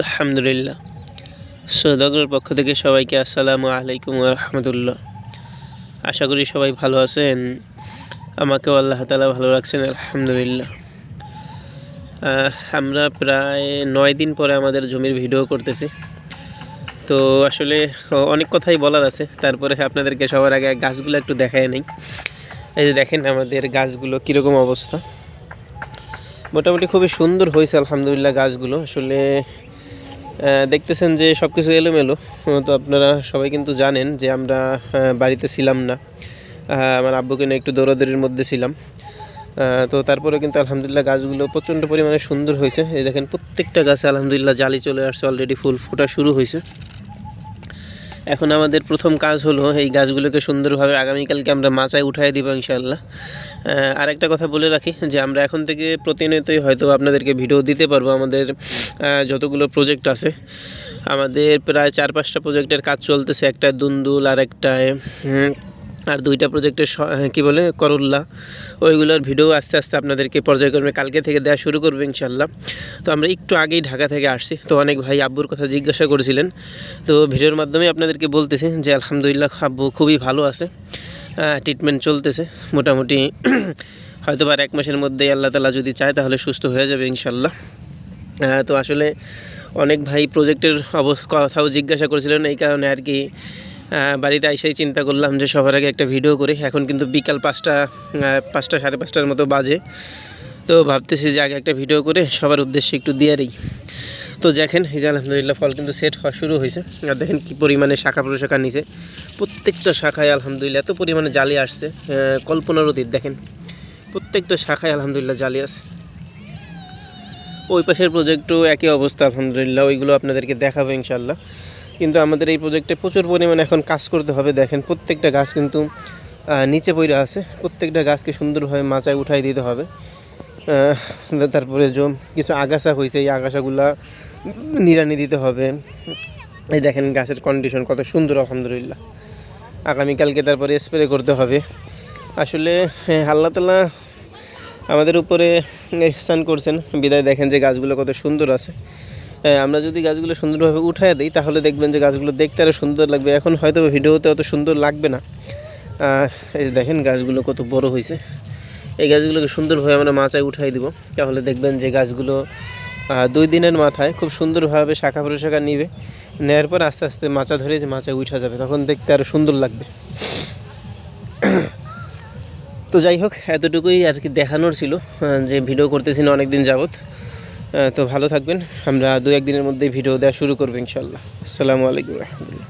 আলহামদুলিল্লাহ। সৌদাগরের পক্ষ থেকে সবাইকে আসসালামু আলাইকুম রহমতুল্লাহ। আশা করি সবাই ভালো আছেন। আমাকেও আল্লাহ তালা ভালো রাখছেন, আলহামদুলিল্লাহ। আমরা প্রায় নয় দিন পরে আমাদের জমির ভিডিও করতেছি। তো আসলে অনেক কথাই বলার আছে। তারপরে আপনাদেরকে সবার আগে গাছগুলো একটু দেখায় নেই। এই যে দেখেন আমাদের গাছগুলো কীরকম অবস্থা। মোটামুটি খুবই সুন্দর হয়েছে, আলহামদুলিল্লাহ গাছগুলো। আসলে দেখতেছেন যে সব কিছু এলোমেলো তো আপনারা সবাই কিন্তু জানেন যে আমরা বাড়িতে ছিলাম না। আমার আব্বুকে নিয়ে একটু দৌড়াদৌড়ির মধ্যে ছিলাম। তো তারপরে কিন্তু আলহামদুলিল্লাহ গাছগুলো প্রচণ্ড পরিমাণে সুন্দর হয়েছে। এই দেখেন প্রত্যেকটা গাছে আলহামদুলিল্লাহ জালি চলে আসছে অলরেডি ফুল ফোটা শুরু হয়েছে। এখন আমাদের প্রথম কাজ হলো এই গাছগুলোকে সুন্দরভাবে আগামীকালকে আমরা মাচায় উঠাই দিব ইনশাল্লাহ আর একটা কথা বলে রাখি যে আমরা এখন থেকে প্রতিনিয়তই হয়তো আপনাদেরকে ভিডিও দিতে পারব আমাদের যতগুলো প্রজেক্ট আছে। আমাদের প্রায় চার পাঁচটা প্রজেক্টের কাজ চলতেছে, একটা দুন্দুল আর একটায় আর দুইটা প্রজেক্টের স- কী বলে, করল্লা। ওইগুলোর ভিডিও আস্তে আস্তে আপনাদেরকে পর্যায়ক্রমে কালকে থেকে দেওয়া শুরু করব ইনশাল্লাহ তো আমরা একটু আগেই ঢাকা থেকে আসছি। তো অনেক ভাই আব্বুর কথা জিজ্ঞাসা করেছিলেন। তো ভিডিওর মাধ্যমে আপনাদেরকে বলতেছি যে, আলহামদুলিল্লাহ আব্বু খুবই ভালো আছে। ট্রিটমেন্ট চলতেছে। মোটামুটি হয়তো বা এক মাসের মধ্যেই আল্লাহ তালা যদি চায়, তাহলে সুস্থ হয়ে যাবে ইনশাল্লাহ তো আসলে অনেক ভাই প্রজেক্টের অব- কথাও জিজ্ঞাসা করেছিলেন। এই কারণে আর কি বাড়িতে আইসাই চিন্তা করলাম যে সবার আগে একটা ভিডিও করি। এখন কিন্তু বিকাল পাঁচটা পাঁচটা সাড়ে পাঁচটার মতো বাজে। তো ভাবতেছি যে আগে একটা ভিডিও করে সবার উদ্দেশ্যে একটু দিয়ে দিই। তো দেখেন, এই যে আলহামদুলিল্লাহ ফল কিন্তু সেট হওয়া শুরু হয়েছে। আর দেখেন কী পরিমাণে শাখা প্রশাখা নিচে। প্রত্যেকটা শাখায় আলহামদুলিল্লাহ এত পরিমাণে জালি আসছে কল্পনার অতীত, দেখেন। প্রত্যেকটা শাখায় আলহামদুলিল্লাহ জালি আছে। ওই পাশের প্রজেক্টও একই অবস্থা, আলহামদুলিল্লাহ। ওইগুলো আপনাদেরকে দেখাবো ইনশাল্লাহ কিন্তু আমাদের এই প্রজেক্টে প্রচুর পরিমাণে এখন কাজ করতে হবে। দেখেন প্রত্যেকটা গাছ কিন্তু নিচে পড়ে আছে। প্রত্যেকটা গাছকে সুন্দরভাবে মাচায় উঠাই দিতে হবে। তারপরে যে কিছু আগাছা হয়েছে, এই আগাছাগুলা নিড়ানি দিতে হবে। এই দেখেন গাছের কন্ডিশন কত সুন্দর, আলহামদুলিল্লাহ। আগামীকালকে তারপরে স্প্রে করতে হবে। আসলে আল্লাহ তালা আমাদের উপরে স্নান করছেন। বিদায় দেখেন যে গাছগুলো কত সুন্দর আছে। আমরা যদি গাছগুলো সুন্দরভাবে উঠায় দিই তাহলে দেখবেন যে গাছগুলো দেখতে আরও সুন্দর লাগবে। এখন হয়তো ভিডিওতে অত সুন্দর লাগবে না। এই দেখেন গাছগুলো কত বড় হয়েছে এই গাছগুলোকে সুন্দরভাবে আমরা মাচায় উঠাই দিব। তাহলে দেখবেন যে গাছগুলো দুই দিনের মাথায় খুব সুন্দরভাবে শাখা প্রশাখা নিবে। নেওয়ার পর আস্তে আস্তে মাচা ধরে যে মাচায় উঠা যাবে তখন দেখতে আরও সুন্দর লাগবে। তো যাই হোক এতটুকুই আর কি দেখানোর ছিল। যে ভিডিও করতেছি না অনেক দিন আহ, তো ভালো থাকবেন। আমরা দু একদিনের মধ্যে ভিডিও দেওয়া শুরু করব ইনশাল্লাহ আসসালামু আলাইকুম রহমতুল্লাহ।